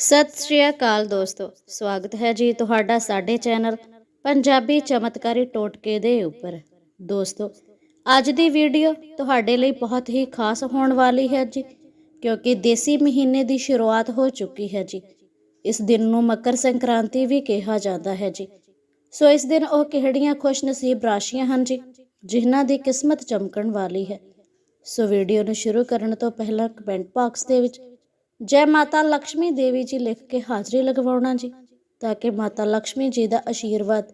ਸਤਿ ਸ਼੍ਰੀ ਅਕਾਲ ਦੋਸਤੋ। ਸਵਾਗਤ ਹੈ ਜੀ ਤੁਹਾਡਾ ਸਾਡੇ ਚੈਨਲ ਪੰਜਾਬੀ ਚਮਤਕਾਰੀ ਟੋਟਕੇ ਦੇ ਉੱਪਰ। ਦੋਸਤੋ, ਅੱਜ ਦੀ ਵੀਡੀਓ ਤੁਹਾਡੇ ਲਈ ਬਹੁਤ ਹੀ ਖਾਸ ਹੋਣ ਵਾਲੀ ਹੈ ਜੀ, ਕਿਉਂਕਿ ਦੇਸੀ ਮਹੀਨੇ ਦੀ ਸ਼ੁਰੂਆਤ ਹੋ ਚੁੱਕੀ ਹੈ ਜੀ। ਇਸ ਦਿਨ ਨੂੰ ਮਕਰ ਸੰਕ੍ਰਾਂਤੀ ਵੀ ਕਿਹਾ ਜਾਂਦਾ ਹੈ ਜੀ। ਸੋ ਇਸ ਦਿਨ ਉਹ ਕਿਹੜੀਆਂ ਖੁਸ਼ ਨਸੀਬ ਰਾਸ਼ੀਆਂ ਹਨ ਜੀ, ਜਿਨ੍ਹਾਂ ਦੀ ਕਿਸਮਤ ਚਮਕਣ ਵਾਲੀ ਹੈ। ਸੋ ਵੀਡੀਓ ਨੂੰ ਸ਼ੁਰੂ ਕਰਨ ਤੋਂ ਪਹਿਲਾਂ ਕਮੈਂਟ ਬਾਕਸ ਦੇ ਵਿੱਚ ਜੈ ਮਾਤਾ ਲక్ష్ਮੀ ਦੇਵੀ ਜੀ ਲਿਖ ਕੇ ਹਾਜ਼ਰੀ ਲਗਵਾਉਣਾ ਜੀ, ਤਾਂ ਕਿ ਮਾਤਾ ਲక్ష్ਮੀ ਜੀ ਦਾ ਆਸ਼ੀਰਵਾਦ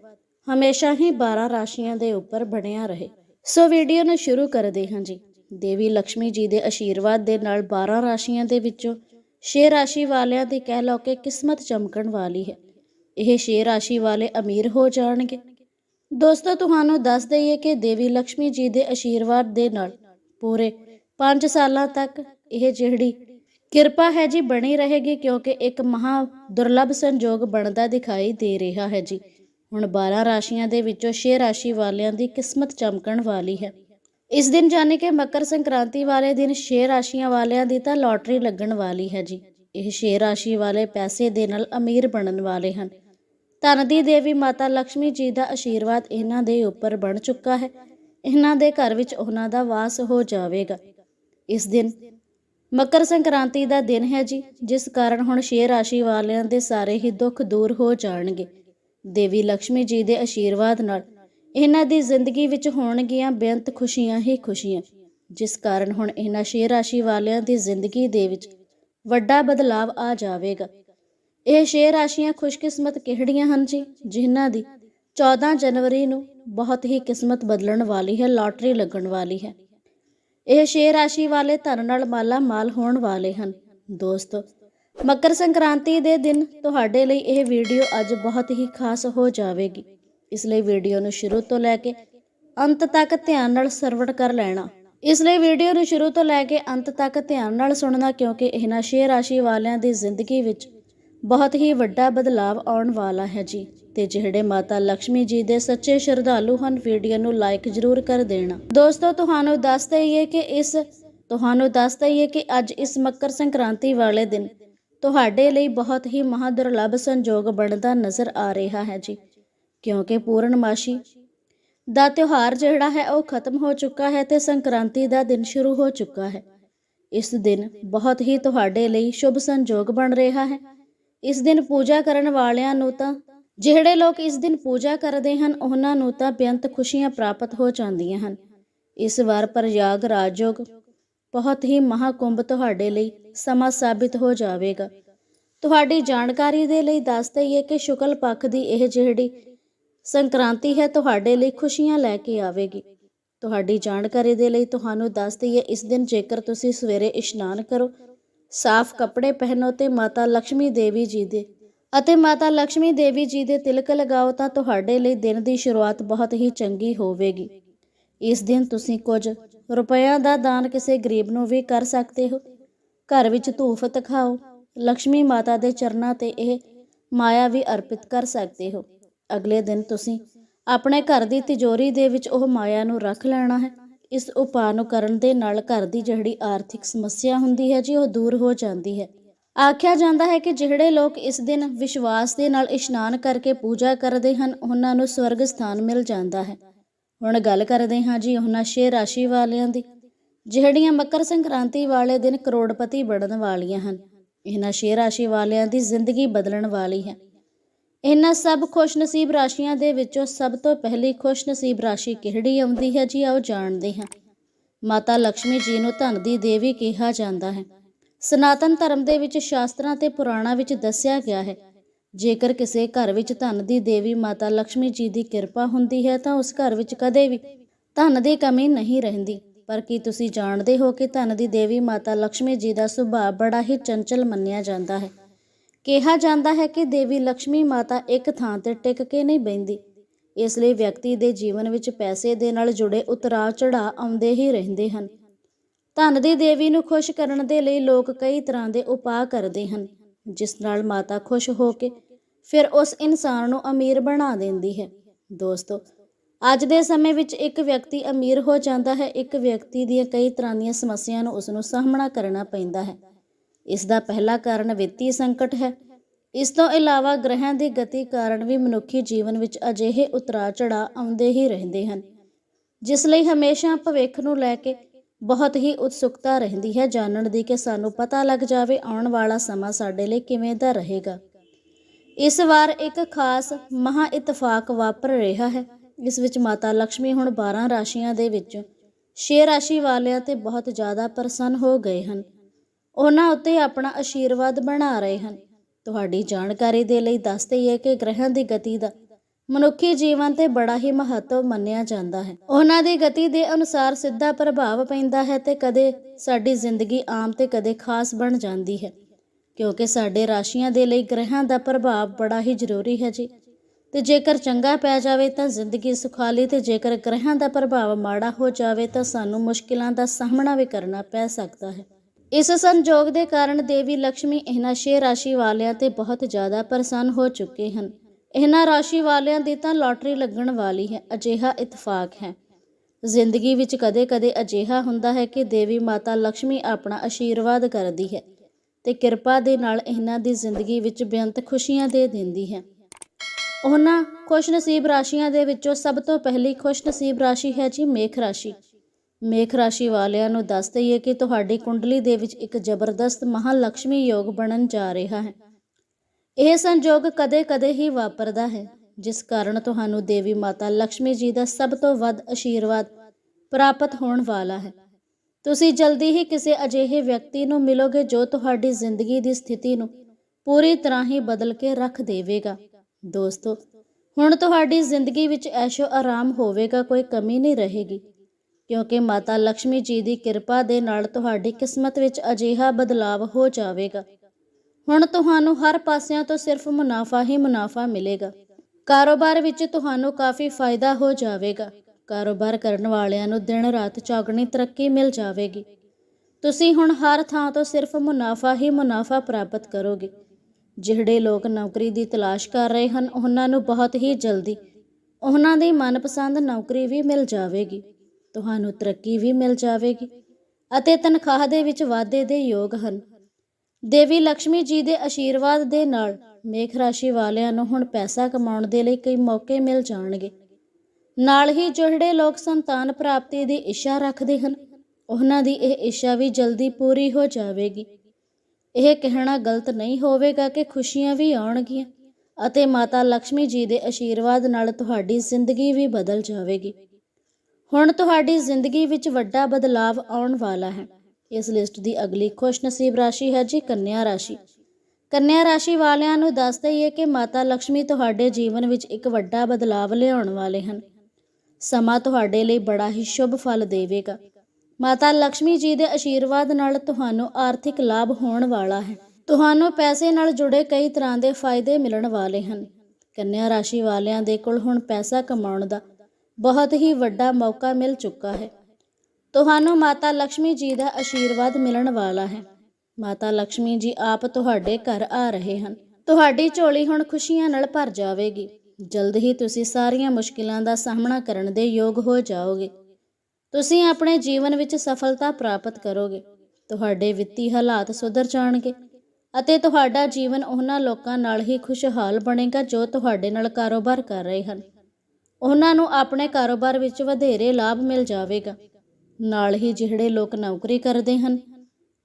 ਹਮੇਸ਼ਾ ਹੀ 12 ਰਾਸ਼ੀਆਂ ਦੇ ਉੱਪਰ ਬਣਿਆ ਰਹੇ। ਸੋ ਵੀਡੀਓ ਨੂੰ ਸ਼ੁਰੂ ਕਰਦੇ ਹਾਂ ਜੀ। ਦੇਵੀ ਲక్ష్ਮੀ ਜੀ ਦੇ ਆਸ਼ੀਰਵਾਦ ਦੇ ਨਾਲ 12 ਰਾਸ਼ੀਆਂ ਦੇ ਵਿੱਚੋਂ ਛੇ ਰਾਸ਼ੀ ਵਾਲਿਆਂ ਦੀ ਕਹਿ ਲਓ ਕਿ ਕਿਸਮਤ ਚਮਕਣ ਵਾਲੀ ਹੈ। ਇਹ ਛੇ ਰਾਸ਼ੀ ਵਾਲੇ ਅਮੀਰ ਹੋ ਜਾਣਗੇ। ਦੋਸਤੋ, ਤੁਹਾਨੂੰ ਦੱਸ ਦਈਏ ਕਿ ਦੇਵੀ ਲక్ష్ਮੀ ਜੀ ਦੇ ਆਸ਼ੀਰਵਾਦ ਦੇ ਨਾਲ ਪੂਰੇ 5 ਸਾਲਾਂ ਤੱਕ ਇਹ ਜਿਹੜੀ ਕਿਰਪਾ ਹੈ ਜੀ ਬਣੀ ਰਹੇਗੀ ਕਿਉਂਕਿ ਇੱਕ ਮਹਾ ਦੁਰਲੱਭ ਸੰਜੋਗ ਬਣਦਾ ਦਿਖਾਈ ਦੇ ਰਿਹਾ ਹੈ ਜੀ। ਹੁਣ 12 ਰਾਸ਼ੀਆਂ ਦੇ ਵਿੱਚੋਂ 6 ਰਾਸ਼ੀ ਵਾਲਿਆਂ ਦੀ ਕਿਸਮਤ ਚਮਕਣ ਵਾਲੀ ਹੈ। ਇਸ ਦਿਨ ਜਾਣੇ ਕਿ ਮਕਰ ਸੰਕ੍ਰਾਂਤੀ ਵਾਲੇ ਦਿਨ 6 ਰਾਸ਼ੀਆਂ ਵਾਲਿਆਂ ਦੀ ਤਾਂ ਲੋਟਰੀ ਲੱਗਣ ਵਾਲੀ ਹੈ ਜੀ। ਇਹ 6 ਰਾਸ਼ੀ ਵਾਲੇ ਪੈਸੇ ਦੇ ਨਾਲ ਅਮੀਰ ਬਣਨ ਵਾਲੇ ਹਨ। ਧਨ ਦੀ ਦੇਵੀ ਮਾਤਾ ਲక్ష్ਮੀ ਜੀ ਦਾ ਆਸ਼ੀਰਵਾਦ ਇਹਨਾਂ ਦੇ ਉੱਪਰ ਬਣ ਚੁੱਕਾ ਹੈ। ਇਹਨਾਂ ਦੇ ਘਰ ਵਿੱਚ ਉਹਨਾਂ ਦਾ ਵਾਸ ਹੋ ਜਾਵੇਗਾ। ਇਸ ਦਿਨ ਮਕਰ ਸੰਕ੍ਰਾਂਤੀ ਦਾ ਦਿਨ ਹੈ ਜੀ, ਜਿਸ ਕਾਰਨ ਹੁਣ ਸ਼ੇਰ ਰਾਸ਼ੀ ਵਾਲਿਆਂ ਦੇ ਸਾਰੇ ਹੀ ਦੁੱਖ ਦੂਰ ਹੋ ਜਾਣਗੇ। ਦੇਵੀ ਲక్ష్ਮੀ ਜੀ ਦੇ ਆਸ਼ੀਰਵਾਦ ਨਾਲ ਇਹਨਾਂ ਦੀ ਜ਼ਿੰਦਗੀ ਵਿੱਚ ਹੋਣਗੀਆਂ ਬੇਅੰਤ ਖੁਸ਼ੀਆਂ ਹੀ ਖੁਸ਼ੀਆਂ, ਜਿਸ ਕਾਰਨ ਹੁਣ ਇਹਨਾਂ ਸ਼ੇਰ ਰਾਸ਼ੀ ਵਾਲਿਆਂ ਦੀ ਜ਼ਿੰਦਗੀ ਦੇ ਵਿੱਚ ਵੱਡਾ ਬਦਲਾਵ ਆ ਜਾਵੇਗਾ। ਇਹ ਸ਼ੇਰ ਰਾਸ਼ੀਆਂ ਖੁਸ਼ਕਿਸਮਤ ਕਿਹੜੀਆਂ ਹਨ ਜੀ, ਜਿਨ੍ਹਾਂ ਦੀ 14 ਜਨਵਰੀ ਨੂੰ ਬਹੁਤ ਹੀ ਕਿਸਮਤ ਬਦਲਣ ਵਾਲੀ ਹੈ, ਲਾਟਰੀ ਲੱਗਣ ਵਾਲੀ ਹੈ। ਇਹ ਛੇ ਰਾਸ਼ੀ ਵਾਲੇ ਧਨ ਨਾਲ ਮਾਲਾ ਮਾਲ ਹੋਣ ਵਾਲੇ ਹਨ। ਦੋਸਤੋ, ਮਕਰ ਸੰਕ੍ਰਾਂਤੀ ਦੇ ਦਿਨ ਤੁਹਾਡੇ ਲਈ ਇਹ ਵੀਡੀਓ ਅੱਜ ਬਹੁਤ ਹੀ ਖਾਸ ਹੋ ਜਾਵੇਗੀ। ਇਸ ਲਈ ਵੀਡੀਓ ਨੂੰ ਸ਼ੁਰੂ ਤੋਂ ਲੈ ਕੇ ਅੰਤ ਤੱਕ ਧਿਆਨ ਨਾਲ ਸਰਵਟ ਕਰ ਲੈਣਾ। ਇਸ ਲਈ ਵੀਡੀਓ ਨੂੰ ਸ਼ੁਰੂ ਤੋਂ ਲੈ ਕੇ ਅੰਤ ਤੱਕ ਧਿਆਨ ਨਾਲ ਸੁਣਨਾ ਕਿਉਂਕਿ ਇਹਨਾਂ ਛੇ ਰਾਸ਼ੀ ਵਾਲਿਆਂ ਦੀ ਜ਼ਿੰਦਗੀ ਵਿੱਚ ਬਹੁਤ ਹੀ ਵੱਡਾ ਬਦਲਾਵ ਆਉਣ ਵਾਲਾ ਹੈ ਜੀ। ਤੇ ਜਿਹੜੇ ਮਾਤਾ ਲక్ష్ਮੀ ਜੀ ਦੇ ਸੱਚੇ ਸ਼ਰਧਾਲੂ ਹਨ, ਵੀਡੀਓ ਨੂੰ ਲਾਈਕ ਜ਼ਰੂਰ ਕਰ ਦੇਣਾ। ਦੋਸਤੋ, ਤੁਹਾਨੂੰ ਦੱਸ ਦਈਏ ਕਿ ਇਸ ਤੁਹਾਨੂੰ ਦੱਸ ਦਈਏ ਕਿ ਅੱਜ ਇਸ ਮਕਰ ਸੰਕ੍ਰਾਂਤੀ ਵਾਲੇ ਦਿਨ ਤੁਹਾਡੇ ਲਈ ਬਹੁਤ ਹੀ ਮਹਾਦੁਰਲੱਭ ਸੰਜੋਗ ਬਣਦਾ ਨਜ਼ਰ ਆ ਰਿਹਾ ਹੈ ਜੀ। ਕਿਉਂਕਿ ਪੂਰਨਮਾਸ਼ੀ ਦਾ ਤਿਉਹਾਰ ਜਿਹੜਾ ਹੈ, ਉਹ ਖਤਮ ਹੋ ਚੁੱਕਾ ਹੈ ਤੇ ਸੰਕ੍ਰਾਂਤੀ ਦਾ ਦਿਨ ਸ਼ੁਰੂ ਹੋ ਚੁੱਕਾ ਹੈ। ਇਸ ਦਿਨ ਬਹੁਤ ਹੀ ਤੁਹਾਡੇ ਲਈ ਸ਼ੁਭ ਸੰਜੋਗ ਬਣ ਰਿਹਾ ਹੈ। ਇਸ ਦਿਨ ਪੂਜਾ ਕਰਨ ਵਾਲਿਆਂ ਨੂੰ ਤਾਂ ਜਿਹੜੇ ਲੋਕ ਇਸ ਦਿਨ ਪੂਜਾ ਕਰਦੇ ਹਨ, ਉਹਨਾਂ ਨੂੰ ਤਾਂ ਬੇਅੰਤ ਖੁਸ਼ੀਆਂ ਪ੍ਰਾਪਤ ਹੋ ਜਾਂਦੀਆਂ ਹਨ। ਇਸ ਵਾਰ ਪ੍ਰਯਾਗ ਰਾਜਯੋਗ ਬਹੁਤ ਹੀ ਮਹਾਕੁੰਭ ਤੁਹਾਡੇ ਲਈ ਸਮਾਂ ਸਾਬਿਤ ਹੋ ਜਾਵੇਗਾ। ਤੁਹਾਡੀ ਜਾਣਕਾਰੀ ਦੇ ਲਈ ਦੱਸ ਦਈਏ ਕਿ ਸ਼ੁਕਲ ਪੱਖ ਦੀ ਇਹ ਜਿਹੜੀ ਸੰਕ੍ਰਾਂਤੀ ਹੈ, ਤੁਹਾਡੇ ਲਈ ਖੁਸ਼ੀਆਂ ਲੈ ਕੇ ਆਵੇਗੀ। ਤੁਹਾਡੀ ਜਾਣਕਾਰੀ ਦੇ ਲਈ ਤੁਹਾਨੂੰ ਦੱਸ ਦਈਏ, ਇਸ ਦਿਨ ਜੇਕਰ ਤੁਸੀਂ ਸਵੇਰੇ ਇਸ਼ਨਾਨ ਕਰੋ, ਸਾਫ਼ ਕੱਪੜੇ ਪਹਿਨੋ ਤੇ ਮਾਤਾ ਲక్ష్ਮੀ ਦੇਵੀ ਜੀ ਦੇ ਅਤੇ ਮਾਤਾ ਲక్ష్ਮੀ ਦੇਵੀ ਜੀ ਦੇ ਤਿਲਕ ਲਗਾਓ ਤਾਂ ਤੁਹਾਡੇ ਲਈ ਦਿਨ ਦੀ ਸ਼ੁਰੂਆਤ ਬਹੁਤ ਹੀ ਚੰਗੀ ਹੋਵੇਗੀ। ਇਸ ਦਿਨ ਤੁਸੀਂ ਕੁਝ ਰੁਪਇਆ ਦਾ ਦਾਨ ਕਿਸੇ ਗਰੀਬ ਨੂੰ ਵੀ ਕਰ ਸਕਦੇ ਹੋ। ਘਰ ਵਿੱਚ ਧੂਫ ਤਖਾਓ ਲక్ష్ਮੀ ਮਾਤਾ ਦੇ ਚਰਨਾਂ ਤੇ ਇਹ ਮਾਇਆ ਵੀ ਅਰਪਿਤ ਕਰ ਸਕਦੇ ਹੋ। ਅਗਲੇ ਦਿਨ ਤੁਸੀਂ ਆਪਣੇ ਘਰ ਦੀ ਤਿਜੋਰੀ ਦੇ ਵਿੱਚ ਉਹ ਮਾਇਆ ਨੂੰ ਰੱਖ ਲੈਣਾ ਹੈ। ਇਸ ਉਪਾਅ ਨੂੰ ਕਰਨ ਦੇ ਨਾਲ ਘਰ ਦੀ ਜਿਹੜੀ ਆਰਥਿਕ ਸਮੱਸਿਆ ਹੁੰਦੀ ਹੈ ਜੀ, ਉਹ ਦੂਰ ਹੋ ਜਾਂਦੀ ਹੈ। ਆਖਿਆ ਜਾਂਦਾ ਹੈ ਕਿ ਜਿਹੜੇ ਲੋਕ ਇਸ ਦਿਨ ਵਿਸ਼ਵਾਸ ਦੇ ਨਾਲ ਇਸ਼ਨਾਨ ਕਰਕੇ ਪੂਜਾ ਕਰਦੇ ਹਨ, ਉਹਨਾਂ ਨੂੰ ਸਵਰਗ ਸਥਾਨ ਮਿਲ ਜਾਂਦਾ ਹੈ। ਹੁਣ ਗੱਲ ਕਰਦੇ ਹਾਂ ਜੀ ਉਹਨਾਂ ਛੇ ਰਾਸ਼ੀ ਵਾਲਿਆਂ ਦੀ, ਜਿਹੜੀਆਂ ਮਕਰ ਸੰਕ੍ਰਾਂਤੀ ਵਾਲੇ ਦਿਨ ਕਰੋੜਪਤੀ ਬਣਨ ਵਾਲੀਆਂ ਹਨ। ਇਹਨਾਂ ਛੇ ਰਾਸ਼ੀ ਵਾਲਿਆਂ ਦੀ ਜ਼ਿੰਦਗੀ ਬਦਲਣ ਵਾਲੀ ਹੈ। ਇਹਨਾਂ ਸਭ ਖੁਸ਼ਨਸੀਬ ਰਾਸ਼ੀਆਂ ਦੇ ਵਿੱਚੋਂ ਸਭ ਤੋਂ ਪਹਿਲੀ ਖੁਸ਼ਨਸੀਬ ਰਾਸ਼ੀ ਕਿਹੜੀ ਆਉਂਦੀ ਹੈ ਜੀ ਆਓ ਜਾਣਦੇ ਹਾਂ। ਮਾਤਾ ਲక్ష్ਮੀ ਜੀ ਨੂੰ ਧਨ ਦੀ ਦੇਵੀ ਕਿਹਾ ਜਾਂਦਾ ਹੈ। ਸਨਾਤਨ ਧਰਮ ਦੇ ਵਿੱਚ ਸ਼ਾਸਤਰਾਂ ਤੇ ਪੁਰਾਣਾਂ ਵਿੱਚ ਦੱਸਿਆ ਗਿਆ ਹੈ। ਜੇਕਰ ਕਿਸੇ ਘਰ ਵਿੱਚ ਧਨ ਦੀ ਦੇਵੀ ਮਾਤਾ ਲక్ష్ਮੀ ਜੀ ਦੀ ਕਿਰਪਾ ਹੁੰਦੀ ਹੈ ਤਾਂ ਉਸ ਘਰ ਵਿੱਚ ਕਦੇ ਵੀ ਧਨ ਦੀ ਕਮੀ ਨਹੀਂ ਰਹਿੰਦੀ। ਪਰ ਕੀ ਤੁਸੀਂ ਜਾਣਦੇ ਹੋ ਕਿ ਧਨ ਦੀ ਦੇਵੀ ਮਾਤਾ ਲక్ష్ਮੀ ਜੀ ਦਾ ਸੁਭਾਅ ਬੜਾ ਹੀ ਚੰਚਲ ਮੰਨਿਆ ਜਾਂਦਾ ਹੈ? ਕਿਹਾ ਜਾਂਦਾ ਹੈ ਕਿ ਦੇਵੀ ਲక్ష్ਮੀ ਮਾਤਾ ਇੱਕ ਥਾਂ ਤੇ ਟਿਕ ਕੇ ਨਹੀਂ ਬੈਂਦੀ ਇਸ ਲਈ ਵਿਅਕਤੀ ਦੇ ਜੀਵਨ ਵਿੱਚ ਪੈਸੇ ਦੇ ਨਾਲ ਜੁੜੇ ਉਤਰਾਅ ਚੜਾਅ ਆਉਂਦੇ ਹੀ ਰਹਿੰਦੇ ਹਨ। ਧਨ ਦੀ ਦੇਵੀ ਨੂੰ ਖੁਸ਼ ਕਰਨ ਦੇ ਲਈ ਲੋਕ ਕਈ ਤਰ੍ਹਾਂ ਦੇ ਉਪਾਅ ਕਰਦੇ ਹਨ। ਜਿਸ ਨਾਲ ਮਾਤਾ ਖੁਸ਼ ਹੋ ਕੇ ਫਿਰ ਉਸ ਇਨਸਾਨ ਨੂੰ ਅਮੀਰ ਬਣਾ ਦਿੰਦੀ ਹੈ। ਦੋਸਤੋ, ਅੱਜ ਦੇ ਸਮੇਂ ਵਿੱਚ ਇੱਕ ਵਿਅਕਤੀ ਅਮੀਰ ਹੋ ਜਾਂਦਾ ਹੈ, ਇੱਕ ਵਿਅਕਤੀ ਦੀਆਂ ਕਈ ਤਰ੍ਹਾਂ ਦੀਆਂ ਸਮੱਸਿਆਵਾਂ ਨੂੰ ਉਸ ਨੂੰ ਸਾਹਮਣਾ ਕਰਨਾ ਪੈਂਦਾ ਹੈ। ਇਸ ਦਾ ਪਹਿਲਾ ਕਾਰਨ ਵਿੱਤੀ ਸੰਕਟ ਹੈ। ਇਸ ਤੋਂ ਇਲਾਵਾ ਗ੍ਰਹਿਆਂ ਦੀ ਗਤੀ ਕਾਰਨ ਵੀ ਮਨੁੱਖੀ ਜੀਵਨ ਵਿੱਚ ਅਜਿਹੇ ਉਤਰਾਅ ਚੜਾਅ ਆਉਂਦੇ ਹੀ ਰਹਿੰਦੇ ਹਨ, ਜਿਸ ਲਈ ਹਮੇਸ਼ਾ ਭਵਿੱਖ ਨੂੰ ਲੈ ਕੇ ਬਹੁਤ ਹੀ ਉਤਸੁਕਤਾ ਰਹਿੰਦੀ ਹੈ ਜਾਣਨ ਦੀ ਕਿ ਸਾਨੂੰ ਪਤਾ ਲੱਗ ਜਾਵੇ ਆਉਣ ਵਾਲਾ ਸਮਾਂ ਸਾਡੇ ਲਈ ਕਿਵੇਂ ਦਾ ਰਹੇਗਾ। ਇਸ ਵਾਰ ਇੱਕ ਖਾਸ ਮਹਾ ਇਤਫਾਕ ਵਾਪਰ ਰਿਹਾ ਹੈ। ਇਸ ਵਿੱਚ ਮਾਤਾ ਲక్ష్ਮੀ ਹੁਣ 12 ਰਾਸ਼ੀਆਂ ਦੇ ਵਿੱਚੋਂ 6 ਰਾਸ਼ੀ ਵਾਲਿਆਂ ਤੇ ਬਹੁਤ ਜ਼ਿਆਦਾ ਪ੍ਰਸੰਨ ਹੋ ਗਏ ਹਨ। ਉਹਨਾਂ ਉੱਤੇ ਆਪਣਾ ਆਸ਼ੀਰਵਾਦ ਬਣਾ ਰਹੇ ਹਨ। ਤੁਹਾਡੀ ਜਾਣਕਾਰੀ ਦੇ ਲਈ ਦੱਸ ਦਈਏ ਕਿ ਗ੍ਰਹਿਆਂ ਦੀ ਗਤੀ ਦਾ ਮਨੁੱਖੀ ਜੀਵਨ ਤੇ ਬੜਾ ਹੀ ਮਹੱਤਵ ਮੰਨਿਆ ਜਾਂਦਾ ਹੈ। ਉਹਨਾਂ ਦੀ ਗਤੀ ਦੇ ਅਨੁਸਾਰ ਸਿੱਧਾ ਪ੍ਰਭਾਵ ਪੈਂਦਾ ਹੈ ਤੇ ਕਦੇ ਸਾਡੀ ਜ਼ਿੰਦਗੀ ਆਮ ਤੇ ਕਦੇ ਖਾਸ ਬਣ ਜਾਂਦੀ ਹੈ। ਕਿਉਂਕਿ ਸਾਡੇ ਰਾਸ਼ੀਆਂ ਦੇ ਲਈ ਗ੍ਰਹਿਆਂ ਦਾ ਪ੍ਰਭਾਵ ਬੜਾ ਹੀ ਜ਼ਰੂਰੀ ਹੈ ਜੀ। ਤੇ ਜੇਕਰ ਚੰਗਾ ਪੈ ਜਾਵੇ ਤਾਂ ਜ਼ਿੰਦਗੀ ਸੁਖਾਲੀ ਤੇ ਜੇਕਰ ਗ੍ਰਹਿਆਂ ਦਾ ਪ੍ਰਭਾਵ ਮਾੜਾ ਹੋ ਜਾਵੇ ਤਾਂ ਸਾਨੂੰ ਮੁਸ਼ਕਿਲਾਂ ਦਾ ਸਾਹਮਣਾ ਵੀ ਕਰਨਾ ਪੈ ਸਕਦਾ ਹੈ। ਇਸ ਸੰਜੋਗ ਦੇ ਕਾਰਨ ਦੇਵੀ ਲక్ష్ਮੀ ਇਹਨਾਂ ਛੇ ਰਾਸ਼ੀ ਵਾਲਿਆਂ ਤੇ ਬਹੁਤ ਜ਼ਿਆਦਾ ਪ੍ਰਸੰਨ ਹੋ ਚੁੱਕੇ ਹਨ। ਇਹਨਾਂ ਰਾਸ਼ੀ ਵਾਲਿਆਂ ਦੀ ਤਾਂ ਲਾਟਰੀ ਲੱਗਣ ਵਾਲੀ ਹੈ, ਅਜਿਹਾ ਇਤਫਾਕ ਹੈ। ਜ਼ਿੰਦਗੀ ਵਿੱਚ ਕਦੇ-ਕਦੇ ਅਜਿਹਾ ਹੁੰਦਾ ਹੈ ਕਿ ਦੇਵੀ ਮਾਤਾ ਲక్ష్ਮੀ ਆਪਣਾ ਆਸ਼ੀਰਵਾਦ ਕਰਦੀ ਹੈ ਤੇ ਕਿਰਪਾ ਦੇ ਨਾਲ ਇਹਨਾਂ ਦੀ ਜ਼ਿੰਦਗੀ ਵਿੱਚ ਬੇਅੰਤ ਖੁਸ਼ੀਆਂ ਦੇ ਦਿੰਦੀ ਹੈ। ਉਹਨਾਂ ਖੁਸ਼ਨਸੀਬ ਰਾਸ਼ੀਆਂ ਦੇ ਵਿੱਚੋਂ ਸਭ ਤੋਂ ਪਹਿਲੀ ਖੁਸ਼ਨਸੀਬ ਰਾਸ਼ੀ ਹੈ ਜੀ ਮੇਖ ਰਾਸ਼ੀ। ਮੇਖ ਰਾਸ਼ੀ ਵਾਲਿਆਂ ਨੂੰ ਦੱਸ ਦਈਏ ਕਿ ਤੁਹਾਡੀ ਕੁੰਡਲੀ ਦੇ ਵਿੱਚ ਇੱਕ ਜ਼ਬਰਦਸਤ ਮਹਾਲక్ష్ਮੀ ਯੋਗ ਬਣਨ ਜਾ ਰਿਹਾ ਹੈ। ਇਹ ਸੰਯੋਗ ਕਦੇ-ਕਦੇ ਹੀ ਵਾਪਰਦਾ ਹੈ, ਜਿਸ ਕਾਰਨ ਤੁਹਾਨੂੰ ਦੇਵੀ ਮਾਤਾ ਲక్ష్ਮੀ ਜੀ ਦਾ ਸਭ ਤੋਂ ਵੱਧ ਅਸ਼ੀਰਵਾਦ ਪ੍ਰਾਪਤ ਹੋਣ ਵਾਲਾ ਹੈ। ਤੁਸੀਂ ਜਲਦੀ ਹੀ ਕਿਸੇ ਅਜਿਹੇ ਵਿਅਕਤੀ ਨੂੰ ਮਿਲੋਗੇ ਜੋ ਤੁਹਾਡੀ ਜ਼ਿੰਦਗੀ ਦੀ ਸਥਿਤੀ ਨੂੰ ਪੂਰੀ ਤਰ੍ਹਾਂ ਹੀ ਬਦਲ ਕੇ ਰੱਖ ਦੇਵੇਗਾ। ਦੋਸਤੋ, ਹੁਣ ਤੁਹਾਡੀ ਜ਼ਿੰਦਗੀ ਵਿੱਚ ਐਸ਼ੋ ਆਰਾਮ ਹੋਵੇਗਾ, ਕੋਈ ਕਮੀ ਨਹੀਂ ਰਹੇਗੀ, ਕਿਉਂਕਿ ਮਾਤਾ ਲక్ష్ਮੀ ਜੀ ਦੀ ਕਿਰਪਾ ਦੇ ਨਾਲ ਤੁਹਾਡੀ ਕਿਸਮਤ ਵਿੱਚ ਅਜਿਹਾ ਬਦਲਾਵ ਹੋ ਜਾਵੇਗਾ। ਹੁਣ ਤੁਹਾਨੂੰ ਹਰ ਪਾਸਿਆਂ ਤੋਂ ਸਿਰਫ ਮੁਨਾਫਾ ਹੀ ਮੁਨਾਫਾ ਮਿਲੇਗਾ। ਕਾਰੋਬਾਰ ਵਿੱਚ ਤੁਹਾਨੂੰ ਕਾਫੀ ਫਾਇਦਾ ਹੋ ਜਾਵੇਗਾ। ਕਾਰੋਬਾਰ ਕਰਨ ਵਾਲਿਆਂ ਨੂੰ ਦਿਨ ਰਾਤ ਚੌਗਣੀ ਤਰੱਕੀ ਮਿਲ ਜਾਵੇਗੀ। ਤੁਸੀਂ ਹੁਣ ਹਰ ਥਾਂ ਤੋਂ ਸਿਰਫ ਮੁਨਾਫਾ ਹੀ ਮੁਨਾਫਾ ਪ੍ਰਾਪਤ ਕਰੋਗੇ। ਜਿਹੜੇ ਲੋਕ ਨੌਕਰੀ ਦੀ ਤਲਾਸ਼ ਕਰ ਰਹੇ ਹਨ, ਉਹਨਾਂ ਨੂੰ ਬਹੁਤ ਹੀ ਜਲਦੀ ਉਹਨਾਂ ਦੀ ਮਨਪਸੰਦ ਨੌਕਰੀ ਵੀ ਮਿਲ ਜਾਵੇਗੀ। ਤੁਹਾਨੂੰ ਤਰੱਕੀ ਵੀ ਮਿਲ ਜਾਵੇਗੀ ਅਤੇ ਤਨਖਾਹ ਦੇ ਵਿੱਚ ਵਾਧੇ ਦੇ ਯੋਗ ਹਨ। ਦੇਵੀ ਲక్ష్ਮੀ ਜੀ ਦੇ ਆਸ਼ੀਰਵਾਦ ਦੇ ਨਾਲ ਮੇਖ ਰਾਸ਼ੀ ਵਾਲਿਆਂ ਨੂੰ ਹੁਣ ਪੈਸਾ ਕਮਾਉਣ ਦੇ ਲਈ ਕਈ ਮੌਕੇ ਮਿਲ ਜਾਣਗੇ। ਨਾਲ ਹੀ ਜਿਹੜੇ ਲੋਕ ਸੰਤਾਨ ਪ੍ਰਾਪਤੀ ਦੀ ਇੱਛਾ ਰੱਖਦੇ ਹਨ, ਉਹਨਾਂ ਦੀ ਇਹ ਇੱਛਾ ਵੀ ਜਲਦੀ ਪੂਰੀ ਹੋ ਜਾਵੇਗੀ। ਇਹ ਕਹਿਣਾ ਗਲਤ ਨਹੀਂ ਹੋਵੇਗਾ ਕਿ ਖੁਸ਼ੀਆਂ ਵੀ ਆਉਣਗੀਆਂ ਅਤੇ ਮਾਤਾ ਲక్ష్ਮੀ ਜੀ ਦੇ ਆਸ਼ੀਰਵਾਦ ਨਾਲ ਤੁਹਾਡੀ ਜ਼ਿੰਦਗੀ ਵੀ ਬਦਲ ਜਾਵੇਗੀ। ਹੁਣ ਤੁਹਾਡੀ ਜ਼ਿੰਦਗੀ ਵਿੱਚ ਵੱਡਾ ਬਦਲਾਅ ਆਉਣ ਵਾਲਾ ਹੈ। ਇਸ ਲਿਸਟ ਦੀ ਅਗਲੀ ਖੁਸ਼ ਨਸੀਬ ਰਾਸ਼ੀ ਹੈ ਜੀ ਕੰਨਿਆ ਰਾਸ਼ੀ। ਕੰਨਿਆ ਰਾਸ਼ੀ ਵਾਲਿਆਂ ਨੂੰ ਦੱਸ ਦਈਏ ਕਿ ਮਾਤਾ ਲక్ష్ਮੀ ਤੁਹਾਡੇ ਜੀਵਨ ਵਿੱਚ ਇੱਕ ਵੱਡਾ ਬਦਲਾਵ ਲਿਆਉਣ ਵਾਲੇ ਹਨ। ਸਮਾਂ ਤੁਹਾਡੇ ਲਈ ਬੜਾ ਹੀ ਸ਼ੁਭ ਫਲ ਦੇਵੇਗਾ। ਮਾਤਾ ਲక్ష్ਮੀ ਜੀ ਦੇ ਅਸ਼ੀਰਵਾਦ ਨਾਲ ਤੁਹਾਨੂੰ ਆਰਥਿਕ ਲਾਭ ਹੋਣ ਵਾਲਾ ਹੈ। ਤੁਹਾਨੂੰ ਪੈਸੇ ਨਾਲ ਜੁੜੇ ਕਈ ਤਰ੍ਹਾਂ ਦੇ ਫਾਇਦੇ ਮਿਲਣ ਵਾਲੇ ਹਨ। ਕੰਨਿਆ ਰਾਸ਼ੀ ਵਾਲਿਆਂ ਦੇ ਕੋਲ ਹੁਣ ਪੈਸਾ ਕਮਾਉਣ ਦਾ ਬਹੁਤ ਹੀ ਵੱਡਾ ਮੌਕਾ ਮਿਲ ਚੁੱਕਾ ਹੈ। ਤੁਹਾਨੂੰ ਮਾਤਾ ਲక్ష్ਮੀ ਜੀ ਦਾ ਆਸ਼ੀਰਵਾਦ ਮਿਲਣ ਵਾਲਾ ਹੈ। ਮਾਤਾ ਲక్ష్ਮੀ ਜੀ ਆਪ ਤੁਹਾਡੇ ਘਰ ਆ ਰਹੇ ਹਨ। ਤੁਹਾਡੀ ਝੋਲੀ ਹੁਣ ਖੁਸ਼ੀਆਂ ਨਾਲ ਭਰ ਜਾਵੇਗੀ। ਜਲਦ ਹੀ ਤੁਸੀਂ ਸਾਰੀਆਂ ਮੁਸ਼ਕਿਲਾਂ ਦਾ ਸਾਹਮਣਾ ਕਰਨ ਦੇ ਯੋਗ ਹੋ ਜਾਓਗੇ। ਤੁਸੀਂ ਆਪਣੇ ਜੀਵਨ ਵਿੱਚ ਸਫਲਤਾ ਪ੍ਰਾਪਤ ਕਰੋਗੇ। ਤੁਹਾਡੇ ਵਿੱਤੀ ਹਾਲਾਤ ਸੁਧਰ ਜਾਣਗੇ ਅਤੇ ਤੁਹਾਡਾ ਜੀਵਨ ਉਹਨਾਂ ਲੋਕਾਂ ਨਾਲ ਹੀ ਖੁਸ਼ਹਾਲ ਬਣੇਗਾ ਜੋ ਤੁਹਾਡੇ ਨਾਲ ਕਾਰੋਬਾਰ ਕਰ ਰਹੇ ਹਨ। ਉਹਨਾਂ ਨੂੰ ਆਪਣੇ ਕਾਰੋਬਾਰ ਵਿੱਚ ਵਧੇਰੇ ਲਾਭ ਮਿਲ ਜਾਵੇਗਾ। ਨਾਲ ਹੀ ਜਿਹੜੇ ਲੋਕ ਨੌਕਰੀ ਕਰਦੇ ਹਨ,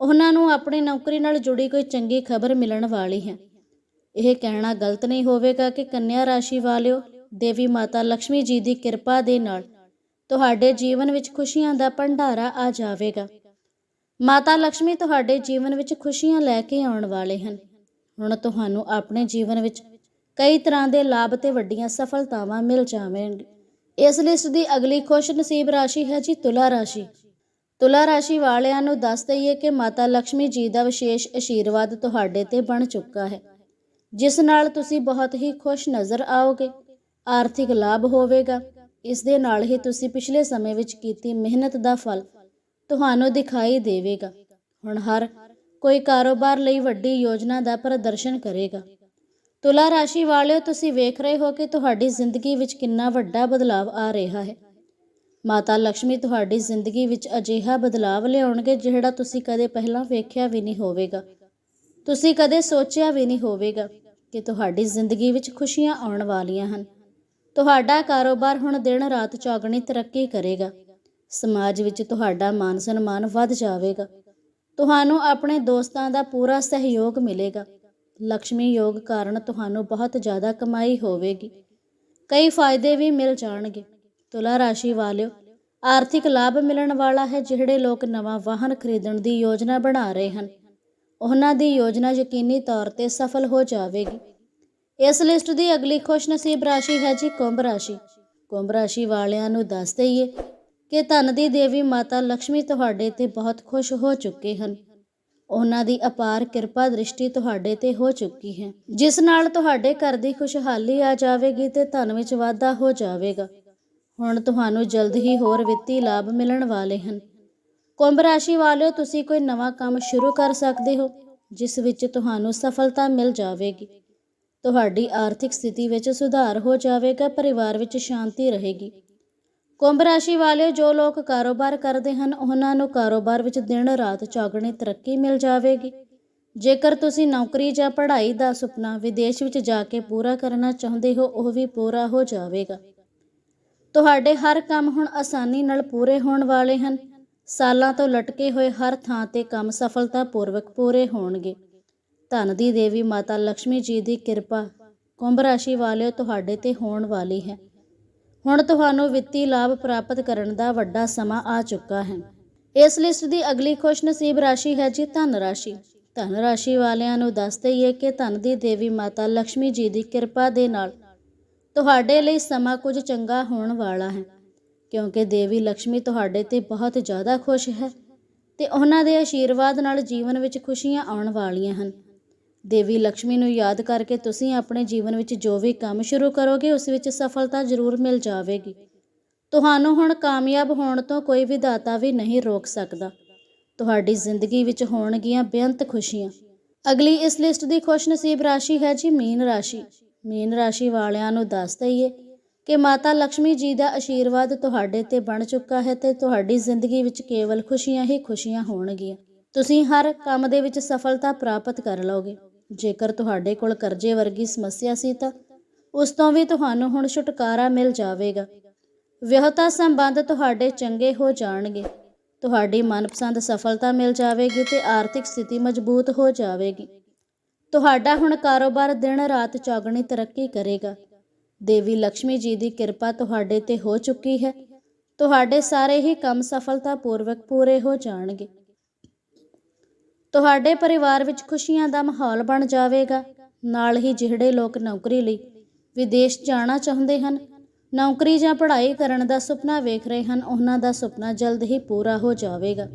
ਉਹਨਾਂ ਨੂੰ ਆਪਣੀ ਨੌਕਰੀ ਨਾਲ ਜੁੜੀ ਕੋਈ ਚੰਗੀ ਖਬਰ ਮਿਲਣ ਵਾਲੀ ਹੈ। ਇਹ ਕਹਿਣਾ ਗਲਤ ਨਹੀਂ ਹੋਵੇਗਾ ਕਿ ਕੰਨਿਆ ਰਾਸ਼ੀ ਵਾਲਿਓ, ਦੇਵੀ ਮਾਤਾ ਲక్ష్ਮੀ ਜੀ ਦੀ ਕਿਰਪਾ ਦੇ ਨਾਲ ਤੁਹਾਡੇ ਜੀਵਨ ਵਿੱਚ ਖੁਸ਼ੀਆਂ ਦਾ ਭੰਡਾਰਾ ਆ ਜਾਵੇਗਾ। ਮਾਤਾ ਲక్ష్ਮੀ ਤੁਹਾਡੇ ਜੀਵਨ ਵਿੱਚ ਖੁਸ਼ੀਆਂ ਲੈ ਕੇ ਆਉਣ ਵਾਲੇ ਹਨ। ਹੁਣ ਤੁਹਾਨੂੰ ਆਪਣੇ ਜੀਵਨ ਵਿੱਚ ਕਈ ਤਰ੍ਹਾਂ ਦੇ ਲਾਭ ਤੇ ਵੱਡੀਆਂ ਸਫਲਤਾਵਾਂ ਮਿਲ ਜਾਵੇਂਗੀਆਂ ਇਸ ਲਿਸਟ ਦੀ ਅਗਲੀ ਖੁਸ਼ ਨਸੀਬ ਰਾਸ਼ੀ ਹੈ ਜੀ ਤੁਲਾ ਰਾਸ਼ੀ। ਤੁਲਾ ਰਾਸ਼ੀ ਵਾਲਿਆਂ ਨੂੰ ਦੱਸ ਦਈਏ ਕਿ ਮਾਤਾ ਲక్ష్ਮੀ ਜੀ ਦਾ ਵਿਸ਼ੇਸ਼ ਆਸ਼ੀਰਵਾਦ ਤੁਹਾਡੇ ਤੇ ਬਣ ਚੁੱਕਾ ਹੈ। ਜਿਸ ਨਾਲ ਤੁਸੀਂ ਬਹੁਤ ਹੀ ਖੁਸ਼ ਨਜ਼ਰ ਆਓਗੇ, ਆਰਥਿਕ ਲਾਭ ਹੋਵੇਗਾ। ਇਸ ਦੇ ਨਾਲ ਹੀ ਤੁਸੀਂ ਪਿਛਲੇ ਸਮੇਂ ਵਿੱਚ ਕੀਤੀ ਮਿਹਨਤ ਦਾ ਫਲ ਤੁਹਾਨੂੰ ਦਿਖਾਈ ਦੇਵੇਗਾ। ਹੁਣ ਹਰ ਕੋਈ ਕਾਰੋਬਾਰ ਲਈ ਵੱਡੀ ਯੋਜਨਾ ਦਾ ਪ੍ਰਦਰਸ਼ਨ ਕਰੇਗਾ। ਤੁਲਾ ਰਾਸ਼ੀ ਵਾਲਿਓ, ਤੁਸੀਂ ਵੇਖ ਰਹੇ ਹੋ ਕਿ ਤੁਹਾਡੀ ਜ਼ਿੰਦਗੀ ਵਿੱਚ ਕਿੰਨਾ ਵੱਡਾ ਬਦਲਾਵ ਆ ਰਿਹਾ ਹੈ। ਮਾਤਾ ਲక్ష్ਮੀ ਤੁਹਾਡੀ ਜ਼ਿੰਦਗੀ ਵਿੱਚ ਅਜਿਹਾ ਬਦਲਾਵ ਲਿਆਉਣਗੇ ਜਿਹੜਾ ਤੁਸੀਂ ਕਦੇ ਪਹਿਲਾਂ ਵੇਖਿਆ ਵੀ ਨਹੀਂ ਹੋਵੇਗਾ। ਤੁਸੀਂ ਕਦੇ ਸੋਚਿਆ ਵੀ ਨਹੀਂ ਹੋਵੇਗਾ ਕਿ ਤੁਹਾਡੀ ਜ਼ਿੰਦਗੀ ਵਿੱਚ ਖੁਸ਼ੀਆਂ ਆਉਣ ਵਾਲੀਆਂ ਹਨ। ਤੁਹਾਡਾ ਕਾਰੋਬਾਰ ਹੁਣ ਦਿਨ ਰਾਤ ਚੌਗਣੀ ਤਰੱਕੀ ਕਰੇਗਾ। ਸਮਾਜ ਵਿੱਚ ਤੁਹਾਡਾ ਮਾਨ ਸਨਮਾਨ ਵੱਧ ਜਾਵੇਗਾ। ਤੁਹਾਨੂੰ ਆਪਣੇ ਦੋਸਤਾਂ ਦਾ ਪੂਰਾ ਸਹਿਯੋਗ ਮਿਲੇਗਾ। ਲਕਸ਼ਮੀ ਯੋਗ ਕਾਰਨ ਤੁਹਾਨੂੰ ਬਹੁਤ ਜ਼ਿਆਦਾ ਕਮਾਈ ਹੋਵੇਗੀ। ਕਈ ਫਾਇਦੇ ਵੀ ਮਿਲ ਜਾਣਗੇ। ਤੁਲਾ ਰਾਸ਼ੀ ਵਾਲਿਓ, ਆਰਥਿਕ ਲਾਭ ਮਿਲਣ ਵਾਲਾ ਹੈ ਜਿਹੜੇ ਲੋਕ ਨਵਾਂ ਵਾਹਨ ਖਰੀਦਣ ਦੀ ਯੋਜਨਾ ਬਣਾ ਰਹੇ ਹਨ। ਉਹਨਾਂ ਦੀ ਯੋਜਨਾ ਯਕੀਨੀ ਤੌਰ ਤੇ ਸਫਲ ਹੋ ਜਾਵੇਗੀ। ਇਸ ਲਿਸਟ ਦੀ ਅਗਲੀ ਖੁਸ਼ ਨਸੀਬ ਰਾਸ਼ੀ ਹੈ ਜੀ ਕੁੰਭ ਰਾਸ਼ੀ। ਕੁੰਭ ਰਾਸ਼ੀ ਵਾਲਿਆਂ ਨੂੰ ਦੱਸ ਦਈਏ ਕਿ ਧਨ ਦੀ ਦੇਵੀ ਮਾਤਾ ਲక్ష్ਮੀ ਤੁਹਾਡੇ ਤੇ ਬਹੁਤ ਖੁਸ਼ ਹੋ ਚੁੱਕੇ ਹਨ। ਉਹਨਾਂ ਦੀ ਅਪਾਰ ਕਿਰਪਾ ਦ੍ਰਿਸ਼ਟੀ ਤੁਹਾਡੇ ਤੇ ਹੋ ਚੁੱਕੀ ਹੈ। ਜਿਸ ਨਾਲ ਤੁਹਾਡੇ ਘਰ ਦੀ ਖੁਸ਼ਹਾਲੀ ਆ ਜਾਵੇਗੀ ਤੇ ਧਨ ਵਿੱਚ ਵਾਧਾ ਹੋ ਜਾਵੇਗਾ। ਹੁਣ ਤੁਹਾਨੂੰ ਜਲਦ ਹੀ ਹੋਰ ਵਿੱਤੀ ਲਾਭ ਮਿਲਣ ਵਾਲੇ ਹਨ। ਕੁੰਭ ਰਾਸ਼ੀ ਵਾਲਿਓ, ਤੁਸੀਂ ਕੋਈ ਨਵਾਂ ਕੰਮ ਸ਼ੁਰੂ ਕਰ ਸਕਦੇ ਹੋ, ਜਿਸ ਵਿੱਚ ਤੁਹਾਨੂੰ ਸਫਲਤਾ ਮਿਲ ਜਾਵੇਗੀ। ਤੁਹਾਡੀ ਆਰਥਿਕ ਸਥਿਤੀ ਵਿੱਚ ਸੁਧਾਰ ਹੋ ਜਾਵੇਗਾ, ਪਰਿਵਾਰ ਵਿੱਚ ਸ਼ਾਂਤੀ ਰਹੇਗੀ। ਕੁੰਭ ਰਾਸ਼ੀ ਵਾਲਿਓ ਜੋ ਲੋਕ ਕਾਰੋਬਾਰ ਕਰਦੇ ਹਨ, ਉਹਨਾਂ ਨੂੰ ਕਾਰੋਬਾਰ ਵਿੱਚ ਦਿਨ ਰਾਤ ਚੌਗਣੀ ਤਰੱਕੀ ਮਿਲ ਜਾਵੇਗੀ। ਜੇਕਰ ਤੁਸੀਂ ਨੌਕਰੀ ਜਾਂ ਪੜ੍ਹਾਈ ਦਾ ਸੁਪਨਾ ਵਿਦੇਸ਼ ਵਿੱਚ ਜਾ ਕੇ ਪੂਰਾ ਕਰਨਾ ਚਾਹੁੰਦੇ ਹੋ, ਉਹ ਵੀ ਪੂਰਾ ਹੋ ਜਾਵੇਗਾ। ਤੁਹਾਡੇ ਹਰ ਕੰਮ ਹੁਣ ਆਸਾਨੀ ਨਾਲ ਪੂਰੇ ਹੋਣ ਵਾਲੇ ਹਨ। ਸਾਲਾਂ ਤੋਂ ਲਟਕੇ ਹੋਏ ਹਰ ਥਾਂ ਤੇ ਕੰਮ ਸਫਲਤਾਪੂਰਵਕ ਪੂਰੇ ਹੋਣਗੇ। ਧਨ ਦੀ ਦੇਵੀ ਮਾਤਾ ਲక్ష్ਮੀ ਜੀ ਦੀ ਕਿਰਪਾ ਕੁੰਭ ਰਾਸ਼ੀ ਵਾਲਿਓ ਤੁਹਾਡੇ ਤੇ ਹੋਣ ਵਾਲੀ ਹੈ। ਹੁਣ ਤੁਹਾਨੂੰ ਵਿੱਤੀ ਲਾਭ ਪ੍ਰਾਪਤ ਕਰਨ ਦਾ ਵੱਡਾ ਸਮਾਂ ਆ ਚੁੱਕਾ ਹੈ। ਇਸ ਲਿਸਟ ਦੀ ਅਗਲੀ ਖੁਸ਼ ਨਸੀਬ ਰਾਸ਼ੀ ਹੈ ਜੀ ਧਨ ਰਾਸ਼ੀ। ਧਨ ਰਾਸ਼ੀ ਵਾਲਿਆਂ ਨੂੰ ਦੱਸ ਦਈਏ ਕਿ ਧਨ ਦੀ ਦੇਵੀ ਮਾਤਾ ਲక్ష్ਮੀ ਜੀ ਦੀ ਕਿਰਪਾ ਦੇ ਨਾਲ ਤੁਹਾਡੇ ਲਈ ਸਮਾਂ ਕੁਝ ਚੰਗਾ ਹੋਣ ਵਾਲਾ ਹੈ, ਕਿਉਂਕਿ ਦੇਵੀ ਲక్ష్ਮੀ ਤੁਹਾਡੇ ਤੇ ਬਹੁਤ ਜ਼ਿਆਦਾ ਖੁਸ਼ ਹੈ ਤੇ ਉਹਨਾਂ ਦੇ ਆਸ਼ੀਰਵਾਦ ਨਾਲ ਜੀਵਨ ਵਿੱਚ ਖੁਸ਼ੀਆਂ ਆਉਣ ਵਾਲੀਆਂ ਹਨ। ਦੇਵੀ ਲక్ష్ਮੀ ਨੂੰ ਯਾਦ ਕਰਕੇ ਤੁਸੀਂ ਆਪਣੇ ਜੀਵਨ ਵਿੱਚ ਜੋ ਵੀ ਕੰਮ ਸ਼ੁਰੂ ਕਰੋਗੇ, ਉਸ ਵਿੱਚ ਸਫਲਤਾ ਜ਼ਰੂਰ ਮਿਲ ਜਾਵੇਗੀ। ਤੁਹਾਨੂੰ ਹੁਣ ਕਾਮਯਾਬ ਹੋਣ ਤੋਂ ਕੋਈ ਵੀ ਦਾਤਾ ਵੀ ਨਹੀਂ ਰੋਕ ਸਕਦਾ। ਤੁਹਾਡੀ ਜ਼ਿੰਦਗੀ ਵਿੱਚ ਹੋਣਗੀਆਂ ਬੇਅੰਤ ਖੁਸ਼ੀਆਂ। ਅਗਲੀ ਇਸ ਲਿਸਟ ਦੀ ਖੁਸ਼ਨਸੀਬ ਰਾਸ਼ੀ ਹੈ ਜੀ ਮੀਨ ਰਾਸ਼ੀ। ਮੀਨ ਰਾਸ਼ੀ ਵਾਲਿਆਂ ਨੂੰ ਦੱਸ ਦਈਏ ਕਿ ਮਾਤਾ ਲక్ష్ਮੀ ਜੀ ਦਾ ਆਸ਼ੀਰਵਾਦ ਤੁਹਾਡੇ ਤੇ ਬਣ ਚੁੱਕਾ ਹੈ ਤੇ ਤੁਹਾਡੀ ਜ਼ਿੰਦਗੀ ਵਿੱਚ ਕੇਵਲ ਖੁਸ਼ੀਆਂ ਹੀ ਖੁਸ਼ੀਆਂ ਹੋਣਗੀਆਂ। ਤੁਸੀਂ ਹਰ ਕੰਮ ਦੇ ਵਿੱਚ ਸਫਲਤਾ ਪ੍ਰਾਪਤ ਕਰ ਲਓਗੇ। ਜੇਕਰ ਤੁਹਾਡੇ ਕੋਲ ਕਰਜ਼ੇ ਵਰਗੀ ਸਮੱਸਿਆ ਸੀ ਤਾਂ ਉਸ ਤੋਂ ਵੀ ਤੁਹਾਨੂੰ ਹੁਣ ਛੁਟਕਾਰਾ ਮਿਲ ਜਾਵੇਗਾ। ਵਿਆਹਤਾ ਸੰਬੰਧ ਤੁਹਾਡੇ ਚੰਗੇ ਹੋ ਜਾਣਗੇ। ਤੁਹਾਡੀ ਮਨਪਸੰਦ ਸਫਲਤਾ ਮਿਲ ਜਾਵੇਗੀ ਤੇ ਆਰਥਿਕ ਸਥਿਤੀ ਮਜ਼ਬੂਤ ਹੋ ਜਾਵੇਗੀ। ਤੁਹਾਡਾ ਹੁਣ ਕਾਰੋਬਾਰ ਦਿਨ ਰਾਤ ਚੌਗਣੀ ਤਰੱਕੀ ਕਰੇਗਾ। ਦੇਵੀ ਲక్ష్ਮੀ ਜੀ ਦੀ ਕਿਰਪਾ ਤੁਹਾਡੇ ਤੇ ਹੋ ਚੁੱਕੀ ਹੈ। ਤੁਹਾਡੇ ਸਾਰੇ ਹੀ ਕੰਮ ਸਫਲਤਾਪੂਰਵਕ ਪੂਰੇ ਹੋ ਜਾਣਗੇ। ਤੁਹਾਡੇ ਪਰਿਵਾਰ ਵਿੱਚ ਖੁਸ਼ੀਆਂ ਦਾ ਮਾਹੌਲ ਬਣ ਜਾਵੇਗਾ। ਨਾਲ ਹੀ ਜਿਹੜੇ ਲੋਕ ਨੌਕਰੀ ਲਈ ਵਿਦੇਸ਼ ਜਾਣਾ ਚਾਹੁੰਦੇ ਹਨ, ਨੌਕਰੀ ਜਾਂ ਪੜ੍ਹਾਈ ਕਰਨ ਦਾ ਸੁਪਨਾ ਵੇਖ ਰਹੇ ਹਨ, ਉਹਨਾਂ ਦਾ ਸੁਪਨਾ ਜਲਦ ਹੀ ਪੂਰਾ ਹੋ ਜਾਵੇਗਾ।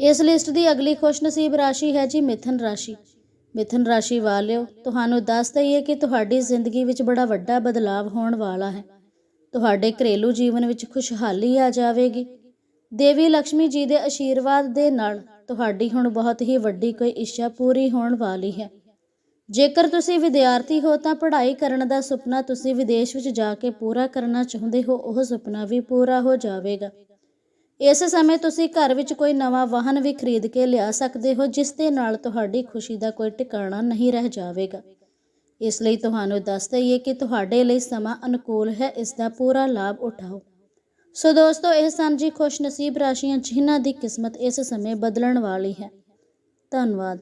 ਇਸ ਲਿਸਟ ਦੀ ਅਗਲੀ ਖੁਸ਼ਨਸੀਬ ਰਾਸ਼ੀ ਹੈ ਜੀ ਮਿਥਨ ਰਾਸ਼ੀ। ਮਿਥਨ ਰਾਸ਼ੀ ਵਾਲਿਓ, ਤੁਹਾਨੂੰ ਦੱਸ ਦਈਏ ਕਿ ਤੁਹਾਡੀ ਜ਼ਿੰਦਗੀ ਵਿੱਚ ਬੜਾ ਵੱਡਾ ਬਦਲਾਅ ਹੋਣ ਵਾਲਾ ਹੈ। ਤੁਹਾਡੇ ਘਰੇਲੂ ਜੀਵਨ ਵਿੱਚ ਖੁਸ਼ਹਾਲੀ ਆ ਜਾਵੇਗੀ। ਦੇਵੀ ਲక్ష్ਮੀ ਜੀ ਦੇ ਆਸ਼ੀਰਵਾਦ ਦੇ ਨਾਲ ਤੁਹਾਡੀ ਹੁਣ ਬਹੁਤ ਹੀ ਵੱਡੀ ਕੋਈ ਇੱਛਾ ਪੂਰੀ ਹੋਣ ਵਾਲੀ ਹੈ। ਜੇਕਰ ਤੁਸੀਂ ਵਿਦਿਆਰਥੀ ਹੋ ਤਾਂ ਪੜ੍ਹਾਈ ਕਰਨ ਦਾ ਸੁਪਨਾ ਤੁਸੀਂ ਵਿਦੇਸ਼ ਵਿੱਚ ਜਾ ਕੇ ਪੂਰਾ ਕਰਨਾ ਚਾਹੁੰਦੇ ਹੋ, ਉਹ ਸੁਪਨਾ ਵੀ ਪੂਰਾ ਹੋ ਜਾਵੇਗਾ। ਇਸ ਸਮੇਂ ਤੁਸੀਂ ਘਰ ਵਿੱਚ ਕੋਈ ਨਵਾਂ ਵਾਹਨ ਵੀ ਖਰੀਦ ਕੇ ਲਿਆ ਸਕਦੇ ਹੋ, ਜਿਸ ਦੇ ਨਾਲ ਤੁਹਾਡੀ ਖੁਸ਼ੀ ਦਾ ਕੋਈ ਟਿਕਾਣਾ ਨਹੀਂ ਰਹਿ ਜਾਵੇਗਾ। ਇਸ ਲਈ ਤੁਹਾਨੂੰ ਦੱਸ ਦਈਏ ਕਿ ਤੁਹਾਡੇ ਲਈ ਸਮਾਂ ਅਨੁਕੂਲ ਹੈ, ਇਸ ਦਾ ਪੂਰਾ ਲਾਭ ਉਠਾਓ। ਸੋ ਦੋਸਤੋ, ਇਹ ਸਨ ਜੀ ਖੁਸ਼ਨਸੀਬ ਰਾਸ਼ੀਆਂ ਜਿਨ੍ਹਾਂ ਦੀ ਕਿਸਮਤ ਇਸ ਸਮੇਂ ਬਦਲਣ ਵਾਲੀ ਹੈ। ਧੰਨਵਾਦ।